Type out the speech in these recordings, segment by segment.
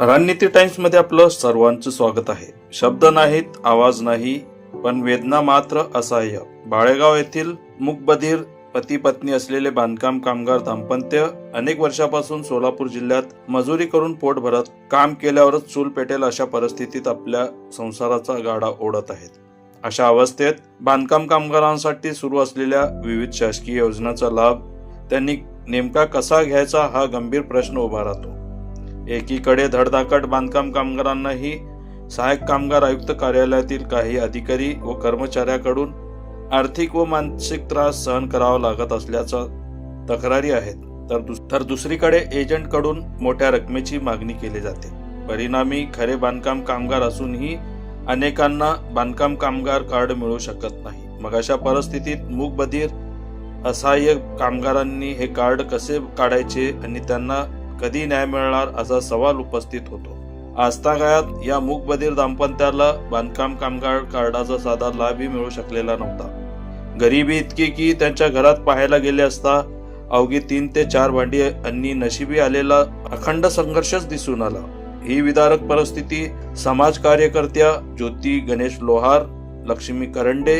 रणनीती टाइम्समध्ये आपलं सर्वांचं स्वागत आहे. शब्द नाहीत आवाज नाही पण वेदना मात्र असह्य बाळेगाव येथील मुकबधीर पती पत्नी असलेले बांधकाम कामगार दाम्पत्य अनेक वर्षापासून सोलापूर जिल्ह्यात मजुरी करून पोट भरत काम केल्यावरच चूल पेटेल अशा परिस्थितीत आपल्या संसाराचा गाडा ओढत आहेत. अशा अवस्थेत बांधकाम कामगारांसाठी सुरू असलेल्या विविध शासकीय योजनांचा लाभ त्यांनी नेमका कसा घ्यायचा हा गंभीर प्रश्न उभा राहतो. एकीकडे धडधाकट बांधकाम कामगारांनाही सहाय्यक कामगार आयुक्त कार्यालयातील काही अधिकारी व कर्मचाऱ्याकडून आर्थिक व मानसिक त्रास सहन करावा लागत असल्याच्या तक्रारी आहेत. तर दुस- तर दुसरीकडे एजंटकडून मोठ्या रकमेची मागणी केली जाते. परिणामी खरे बांधकाम कामगार असूनही अनेकांना बांधकाम कामगार कार्ड मिळू शकत नाही. मग अशा परिस्थितीत मूकबधीर असहाय्य कामगारांनी हे कार्ड कसे काढायचे आणि त्यांना कधी न्याय मिळणार असा सवाल उपस्थित होतो. आजतागायत या मूकबधीर दाम्पत्याला बांधकाम कामगार कार्डाचा साधा लाभही मिळू शकलेला नव्हता. गरिबी इतकी की त्यांच्या घरात पाहायला गेले असता अवघी तीन ते चार भांडी आणि नशिबी आलेला अखंड संघर्षच दिसून आला. ही विदारक परिस्थिती समाज कार्यकर्त्या ज्योती गणेश लोहार लक्ष्मी करंडे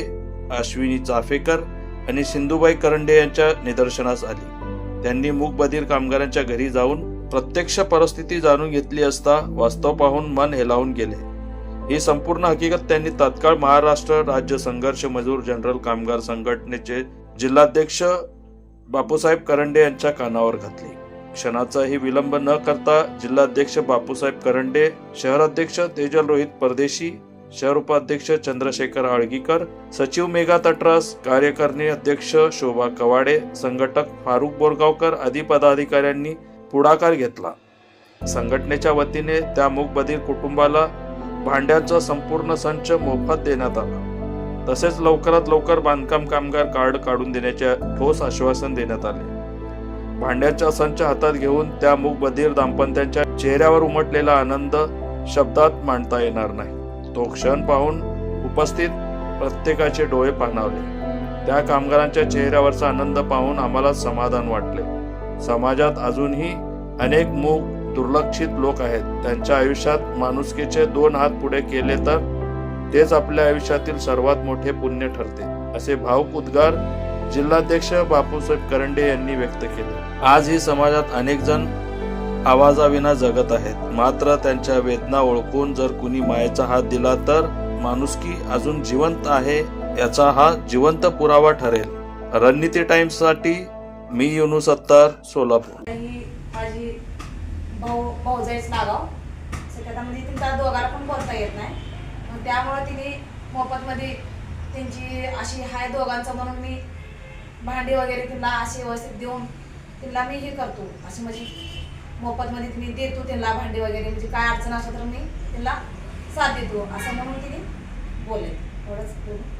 अश्विनी चाफेकर आणि सिंधुबाई करंडे यांच्या निदर्शनास आली. त्यांनी मूकबधीर कामगारांच्या घरी जाऊन प्रत्यक्ष परिस्थिती जाणून घेतली असता वास्तव पाहून मन हेलावून गेले. ही संपूर्ण हकीकत त्यांनी तात्काळ महाराष्ट्र राज्य संघर्ष मजूर जनरल कामगार संघटनेचे जिल्हाध्यक्ष बापूसाहेब करंडे यांच्या कानावर घातली. क्षणाचाही विलंब न करता जिल्हाध्यक्ष बापूसाहेब करंडे शहराध्यक्ष तेजल रोहित परदेशी शहर उपाध्यक्ष चंद्रशेखर आळगीकर सचिव मेघा तटरास कार्यकारिणी अध्यक्ष शोभा कवाडे संघटक फारुख बोरगावकर आदी पदाधिकाऱ्यांनी पुढाकार घेतला. संघटनेच्या वतीने त्या मुखबधीर कुटुंबाला भांड्यांचा संपूर्ण संच मोफत देण्यात आला. तसेच लवकरात लवकर बांधकाम कामगार कार्ड काढून देण्याचे ठोस आश्वासन देण्यात आले. भांड्याचा संच हातात घेऊन त्या मुखबधीर दाम्पत्यांच्या चेहऱ्यावर उमटलेला आनंद शब्दात मांडता येणार नाही. तो क्षण पाहून उपस्थित प्रत्येकाचे डोळे पाणावले. त्या कामगारांच्या चेहऱ्यावरचा आनंद पाहून आम्हाला समाधान वाटले. समाजात अजूनही अनेक मूक दुर्लक्षित लोक आहेत. त्यांच्या आयुष्यात माणुसकीचे दोन हात पुढे केले तर तेच आपल्या आयुष्यातील सर्वात मोठे पुण्य ठरते असे भावुक उद्गार जिल्हाध्यक्ष बापूसाहेब करंडे यांनी व्यक्त केले. आज ही समाजात अनेक जण आवाजाविना जगत आहेत. मात्र त्यांच्या वेदना ओळखून जर कुणी मायेचा हात दिला तर माणुसकी अजून जिवंत आहे याचा हा जिवंत पुरावा ठरेल. रणनीती टाइम्ससाठी मी युनू सत्तार सोलापूर. भाऊ भाऊजाईच नागाव. सगळ्यामध्ये तुमचा दोघांना पण बोलता येत नाही. मग त्यामुळं तिने मोफतमध्ये त्यांची अशी हाय दोघांचं म्हणून मी भांडी वगैरे तिला अशी व्यवस्थित देऊन तिला मी हे करतो. अशी म्हणजे मोफतमध्ये तिने देतो तिला भांडी वगैरे. म्हणजे काय अडचण असलं तर मी तिला साथ देतो. असं म्हणून तिने बोलेल. एवढंच. बोलू.